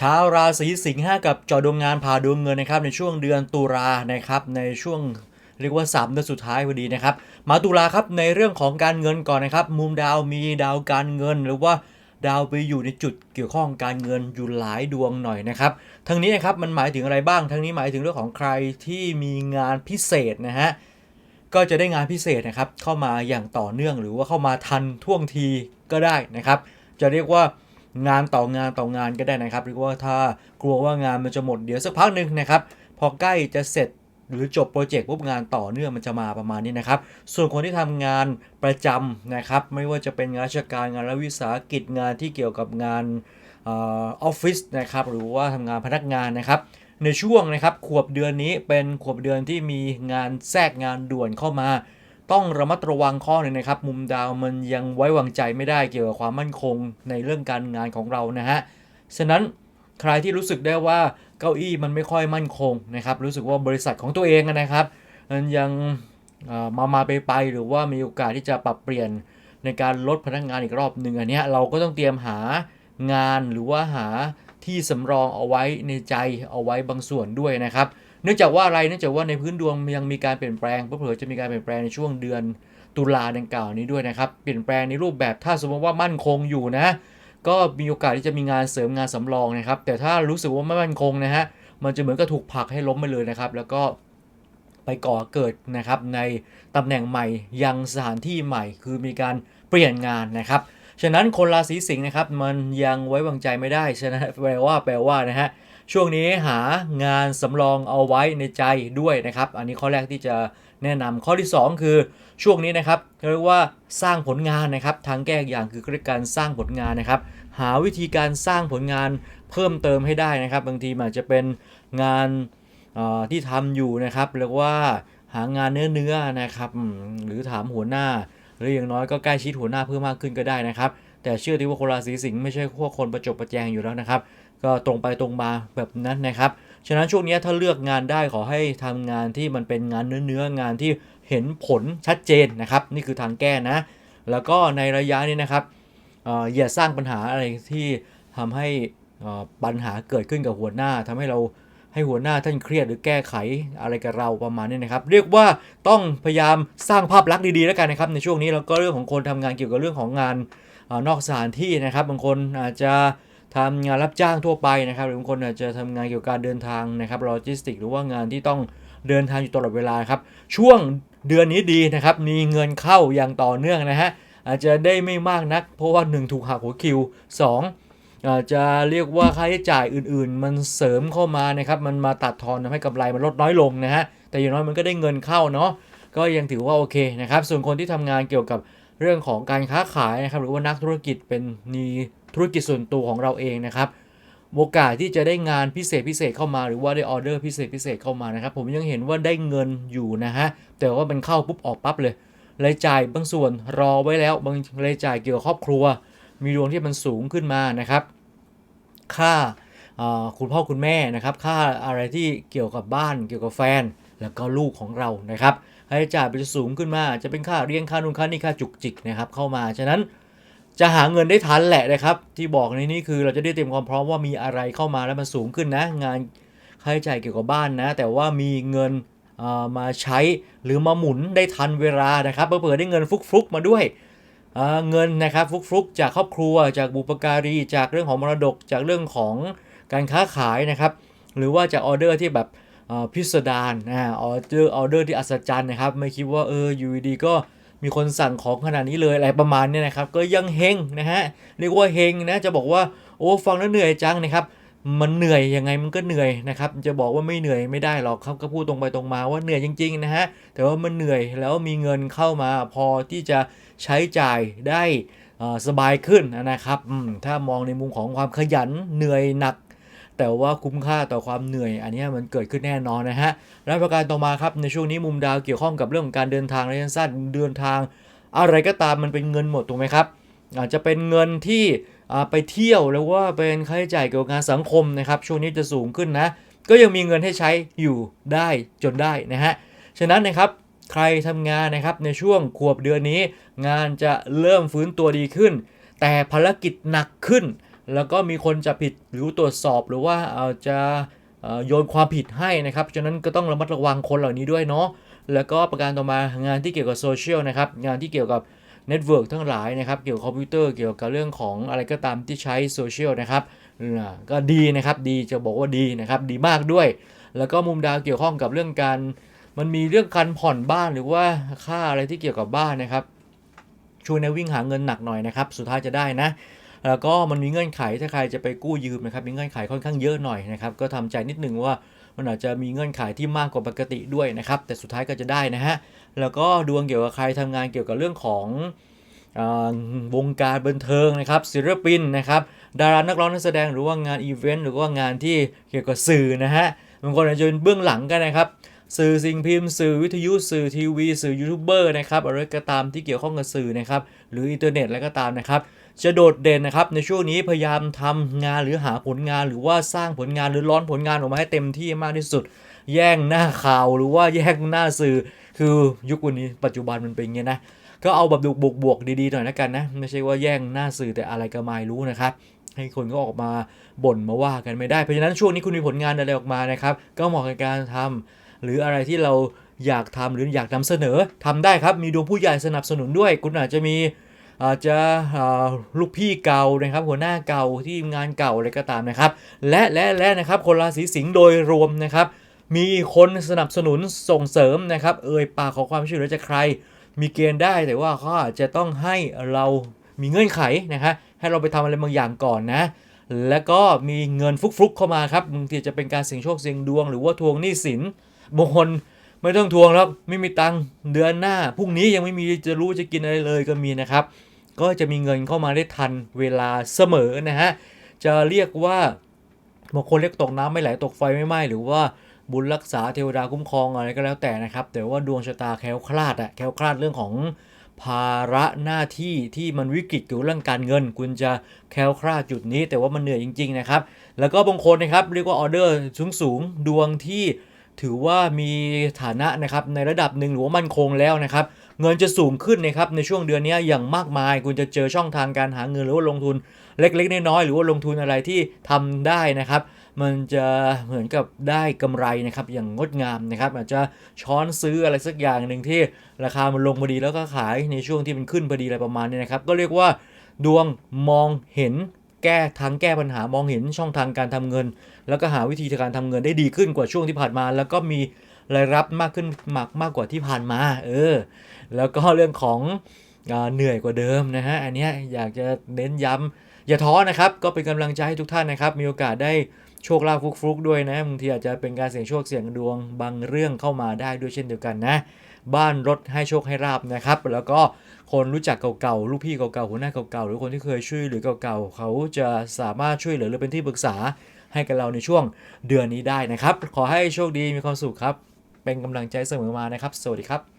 ชาวราศีสิงห์กับจอดวงงานพาดวงเงินนะครับในช่วงเดือนตุลานะครับในช่วงเรียกว่า3เดือนสุดท้ายพอดีนะครับมาตุลาครับในเรื่องของการเงินก่อนนะครับมุมดาวมีดาวการเงิน หรือว่าดาวไปอยู่ในจุดเกี่ยวข้องการเงินอยู่หลายดวงหน่อยนะครับทั้งนี้นะครับมันหมายถึงอะไรบ้าง ทั้งนี้หมายถึงเรื่องของใครที่มีงานพิเศษนะฮะก็จะได้งานพิเศษนะครับเข้ามาอย่างต่อเนื่องหรือว่าเข้ามาทันท่วงทีก็ได้นะครับ จะเรียกว่า งานต่องานต่องานก็ได้นะครับเรียกว่าถ้ากลัวว่างานมันจะหมดเดี๋ยวสักพักหนึ่งนะครับ พอใกล้จะเสร็จหรือจบโปรเจกต์ปุ๊บงานต่อเนื่องมันจะมาประมาณนี้นะครับ ส่วนคนที่ทำงานประจำนะครับ ไม่ว่าจะเป็นงานราชการงานรัฐวิสาหกิจงานที่เกี่ยวกับงานออออฟฟิศนะครับหรือว่าทำงานพนักงานนะครับ ในช่วงนะครับขวบเดือนนี้เป็นขวบเดือนที่มีงานแทรกงานด่วนเข้ามา ต้องระมัดระวังข้อหนึ่งนะครับ มุมดาวมันยังไว้วางใจไม่ได้เกี่ยวกับความมั่นคงในเรื่องการงานของเรานะฮะ ฉะนั้นใครที่รู้สึกได้ว่าเก้าอี้มันไม่ค่อยมั่นคงนะครับ รู้สึกว่าบริษัทของตัวเองนะครับมันยังมามาไปไปหรือว่ามีโอกาสที่จะปรับเปลี่ยนในการลดพนักงานอีกรอบหนึ่งอันนี้เราก็ต้องเตรียมหางานหรือว่าหาที่สำรองเอาไว้ในใจเอาไว้บางส่วนด้วยนะครับ เนื่องจากว่าอะไรเนื่องจากว่าในพื้นดวงยังมีการเปลี่ยนแปลงเพื่อจะมีการเปลี่ยนแปลงในช่วงเดือนตุลาดังกล่าวนี้ด้วยนะครับ เปลี่ยนแปลงในรูปแบบถ้าสมมติว่ามั่นคงอยู่นะ ก็มีโอกาสที่จะมีงานเสริมงานสำรองนะครับ แต่ถ้ารู้สึกว่าไม่มั่นคงนะฮะ มันจะเหมือนกับถูกผลักให้ล้มไปเลยนะครับ แล้วก็ไปก่อเกิดนะครับในตำแหน่งใหม่ยังสถานที่ใหม่ คือมีการเปลี่ยนงานนะครับ ฉะนั้นคนราศีสิงห์นะครับมันยังไว้วางใจไม่ได้ ฉะนั้นแปลว่าแปลว่านะฮะ ช่วงนี้หางานสำรองเอาไว้ในใจด้วยนะครับ อันนี้ข้อแรกที่จะแนะนำข้อที่ 2 คือช่วงนี้นะครับเรียกว่าสร้างผลงานนะครับทางแก้อย่างคือการสร้างผลงานนะครับ หาวิธีการสร้างผลงานเพิ่มเติมให้ได้นะครับ บางทีอาจจะเป็นงานที่ทำอยู่นะครับเรียกว่าหางานเนื้อเนื้อๆนะครับหรือถามหัวหน้า หรืออย่างน้อยก็ใกล้ชิดหัวหน้าเพิ่มมากขึ้นก็ได้นะครับ แต่เชื่อที่ว่าคนราศีสิงห์ไม่ใช่พวกคนประจบประแจงอยู่แล้วนะครับ ก็ตรงไปตรงมาแบบนั้นนะครับ ฉะนั้นช่วงนี้ถ้าเลือกงานได้ขอให้ทำงานที่มันเป็นงานเนื้อๆงานที่เห็นผลชัดเจนนะครับ นี่คือทางแก้นะ แล้วก็ในระยะนี้นะครับออย่าสร้างปัญหาอะไรที่ทำให้ปัญหาเกิดขึ้นกับหัวหน้าทำให้เราให้หัวหน้าท่านเครียดหรือแก้ไขอะไรกับเราประมาณนี้นะครับ เรียกว่าต้องพยายามสร้างภาพลักษณ์ดีๆแล้วกันนะครับ ในช่วงนี้แล้วก็เรื่องของคนทำงานเกี่ยวกับเรื่องของงานอนอกสถานที่นะครับ บางคนอาจจะ ทำงานรับจ้างทั่วไปนะครับ หรือบางคนอาจจะทำงานเกี่ยวกับการเดินทางนะครับโลจิสติก หรือว่างานที่ต้องเดินทางอยู่ตลอดเวลาครับ ช่วงเดือนนี้ดีนะครับ มีเงินเข้าอย่างต่อเนื่องนะฮะ อาจจะได้ไม่มากนัก เพราะว่า 1 ถูกหักหัวคิว 2 อาจจะเรียกว่าค่าใช้จ่ายอื่นๆ มันเสริมเข้ามานะครับ มันมาตัดทอนทำให้กำไรมันลดน้อยลงนะฮะ แต่อย่างน้อยมันก็ได้เงินเข้าเนาะ ก็ยังถือว่าโอเคนะครับ ส่วนคนที่ทำงานเกี่ยวกับเรื่องของการค้าขายนะครับ หรือว่านักธุรกิจเป็นมี ธุรกิจส่วนตัวของเราเองนะครับโอกาสที่จะได้งานพิเศษพิเศษเข้ามาหรือว่าได้ออเดอร์พิเศษพิเศษเข้ามานะครับ ผมยังเห็นว่าได้เงินอยู่นะฮะแต่ว่ามันเข้าปุ๊บออกปั๊บเลยรายจ่ายบางส่วนรอไว้แล้วบางรายจ่ายเกี่ยวกับครอบครัว มีดวงที่มันสูงขึ้นมานะครับ ค่าคุณพ่อคุณแม่นะครับ ค่าอะไรที่เกี่ยวกับบ้านเกี่ยวกับแฟน แล้วก็ลูกของเรานะครับค่าใช้จ่ายมันจะสูงขึ้นมาจะเป็นค่าเรียนค่านู่นค่านี่ค่าจุกจิกนะครับเข้ามาฉะนั้น จะหาเงินได้ทันแหละนะครับ ที่บอกในนี้คือเราจะได้เตรียมความพร้อมว่ามีอะไรเข้ามาแล้วมันสูงขึ้นนะ งานค่าใช้จ่ายเกี่ยวกับบ้านนะ แต่ว่ามีเงินมาใช้หรือมาหมุนได้ทันเวลานะครับเผื่อๆได้เงินฟลุกๆมาด้วยเเงินนะครับฟลุกๆจากครอบครัว จากบุปการี จากเรื่องของมรดก จากเรื่องของการค้าขายนะครับ หรือว่าจากออเดอร์ที่แบบพิสดารนะออเดอร์ออเดอร์ที่อัศจรรย์นะครับ ไม่คิดว่าเอออยู่ดีก็ มีคนสั่งของขนาดนี้เลยอะไรประมาณเนี้ยนะครับ ก็ยังเฮงนะฮะเรียกว่าเฮงนะจะบอกว่าโอ้ฟังแล้วเหนื่อยจังนะครับมันเหนื่อยยังไงมันก็เหนื่อยนะครับ จะบอกว่าไม่เหนื่อยไม่ได้หรอกครับก็พูดตรงไปตรงมาว่าเหนื่อยจริงๆนะฮะแต่ว่ามันเหนื่อยแล้วมีเงินเข้ามาพอที่จะใช้จ่ายได้สบายขึ้นนะครับถ้ามองในมุมของความขยันเหนื่อยหนัก แต่ว่าคุ้มค่าต่อความเหนื่อย อันนี้มันเกิดขึ้นแน่นอนนะฮะและประการต่อมาครับในช่วงนี้มุมดาวเกี่ยวข้องกับเรื่องของการเดินทางระยะสั้นเดินทาง อะไรก็ตามมันเป็นเงินหมดถูกไหมครับอาจจะเป็นเงินที่ไปเที่ยวหรือว่าเป็นค่าใช้จ่ายเกี่ยวกับงานสังคมนะครับช่วงนี้จะสูงขึ้นนะก็ยังมีเงินให้ใช้อยู่ได้จนได้นะฮะฉะนั้นนะครับใครทำงานนะครับในช่วงขวบเดือนนี้ งานจะเริ่มฟื้นตัวดีขึ้น แต่ภารกิจหนักขึ้น แล้วก็มีคนจะผิดหรือตรวจสอบหรือว่าเอาจะโยนความผิดให้นะครับฉะนั้นก็ต้องระมัดระวังคนเหล่านี้ด้วยเนาะแล้วก็ประการต่อมางานที่เกี่ยวกับโซเชียลนะครับงานที่เกี่ยวกับเน็ตเวิร์กทั้งหลายนะครับเกี่ยวกับคอมพิวเตอร์เกี่ยวกับเรื่องของอะไรก็ตามที่ใช้โซเชียลนะครับก็ดีนะครับดีจะบอกว่าดีนะครับดีมากด้วย แล้วก็มุมดาวเกี่ยวข้องกับเรื่องการมันมีเรื่องการผ่อนบ้านหรือว่าค่าอะไรที่เกี่ยวกับบ้านนะครับช่วยในวิ่งหาเงินหนักหน่อยนะครับ สุดท้ายจะได้นะ แล้วก็มันมีเงื่อนไขถ้าใครจะไปกู้ยืมนะครับมีเงื่อนไขค่อนข้างเยอะหน่อยนะครับก็ทำใจนิดนึงว่ามันอาจจะมีเงื่อนไขที่มากกว่าปกติด้วยนะครับ แต่สุดท้ายก็จะได้นะฮะแล้วก็ดวงเกี่ยวกับใครทำงานเกี่ยวกับเรื่องของอวงการบันเทิงนะครับศิลปินนะครับดารานักร้องนักแสดงหรือว่างานอีเวนต์หรือว่างานที่เกี่ยวกับสื่อนะฮะบางคนอาจจะเป็นเบื้องหลังกันนะครับ สื่อสิ่งพิมพ์ สื่อวิทยุสื่อทีวี สื่อยูทูบเบอร์นะครับอะไรก็ตามที่เกี่ยวข้องกับสื่อนะครับหรืออินเทอร์เน็ตอะไรก็ตามนะครับ จะโดดเด่นนะครับในช่วงนี้พยายามทำงานหรือหาผลงานหรือว่าสร้างผลงานหรือร้อนผลงานออกมาให้เต็มที่มากที่สุด แย่งหน้าข่าวหรือว่าแย่งหน้าสื่อ คือยุควันนี้ปัจจุบันมันเป็นอย่างนี้นะก็เอาแบบบวกบวกๆดีๆหน่อยนะกันนะไม่ใช่ว่าแย่งหน้าสื่อแต่อะไรก็ไม่รู้นะครับให้คนก็ออกมาบ่นมาว่ากันไม่ได้ เพราะฉะนั้นช่วงนี้คุณมีผลงานอะไรออกมานะครับ ก็เหมาะกับการทำหรืออะไรที่เราอยากทำหรืออยากนำเสนอทำได้ครับ มีดวงผู้ใหญ่สนับสนุนด้วย คุณอาจจะมี อาจจะลูกพี่เก่านะครับหัวหน้าเก่าที่งานเก่าอะไรก็ตามนะครับ และและและนะครับคนราศีสิงห์โดยรวมนะครับ มีคนสนับสนุนส่งเสริมนะครับ เอ่ยปากขอความช่วยเหลือจากใคร มีเกณฑ์ได้แต่ว่าเขาอาจจะต้องให้เรามีเงื่อนไขนะฮะให้เราไปทำอะไรบางอย่างก่อนนะ แล้วก็มีเงินฟุกๆเข้ามาครับบางทีจะเป็นการเสี่ยงโชคเสี่ยงดวง หรือว่าทวงหนี้สินบางคน ไม่ต้องทวงแล้วไม่มีตังค์เดือนหน้าพรุ่งนี้ยังไม่มีจะรู้จะกินอะไรเลยก็มีนะครับ ก็จะมีเงินเข้ามาได้ทันเวลาเสมอนะฮะจะเรียกว่าบางคนเรียกตกน้ำไม่ไหลตกไฟไม่ไหม้หรือว่าบุญรักษาเทวดาคุ้มครองอะไรก็แล้วแต่นะครับ แต่ว่าดวงชะตาแคล้วคลาดอะแคล้วคลาดเรื่องของภาระหน้าที่ที่มันวิกฤตเกี่ยวกับเรื่องการเงิน คุณจะแคล้วคลาดจุดนี้ แต่ว่ามันเหนื่อยจริง ๆ นะครับ แล้วก็บางคนนะครับเรียกว่าออเดอร์สูงสูงๆดวงที่ ถือว่ามีฐานะนะครับในระดับหนึ่งหรือว่ามั่นคงแล้วนะครับเงินจะสูงขึ้นนะครับในช่วงเดือนนี้อย่างมากมาย คุณจะเจอช่องทางการหาเงินหรือว่าลงทุนเล็กๆน้อยๆหรือว่าลงทุนอะไรที่ทำได้นะครับ มันจะเหมือนกับได้กำไรนะครับอย่างงดงามนะครับ อาจจะช้อนซื้ออะไรสักอย่างหนึ่งที่ราคามันลงพอดีแล้วก็ขายในช่วงที่มันขึ้นพอดีอะไรประมาณนี้นะครับ ก็เรียกว่าดวงมองเห็น แก้ทางแก้ปัญหามองเห็นช่องทางการทำเงิน แล้วก็หาวิธีการทำเงินได้ดีขึ้นกว่าช่วงที่ผ่านมา แล้วก็มีรายรับมากขึ้นมากมากกว่าที่ผ่านมา เออ แล้วก็เรื่องของอ่าเหนื่อยกว่าเดิมนะฮะ อันนี้อยากจะเน้นย้ำอย่าท้อนะครับ ก็เป็นกำลังใจให้ทุกท่านนะครับ มีโอกาสได้โชคลาภฟลุกๆด้วยนะบางทีอาจจะเป็นการเสี่ยงโชคเสี่ยงดวงบางเรื่องเข้ามาได้ด้วยเช่นเดียวกันนะ บ้านรถให้โชคให้ราบนะครับ แล้วก็คนรู้จักเก่าๆ ลูกพี่เก่าๆ หัวหน้าเก่าๆ หรือคนที่เคยช่วยเหรือเก่าๆ เขาจะสามารถช่วยเหลือหรือเป็นที่ปรึกษาให้กับเราในช่วงเดือนนี้ได้นะครับ ขอให้โชคดีมีความสุขครับ เป็นกำลังใจเสมอมานะครับ สวัสดีครับ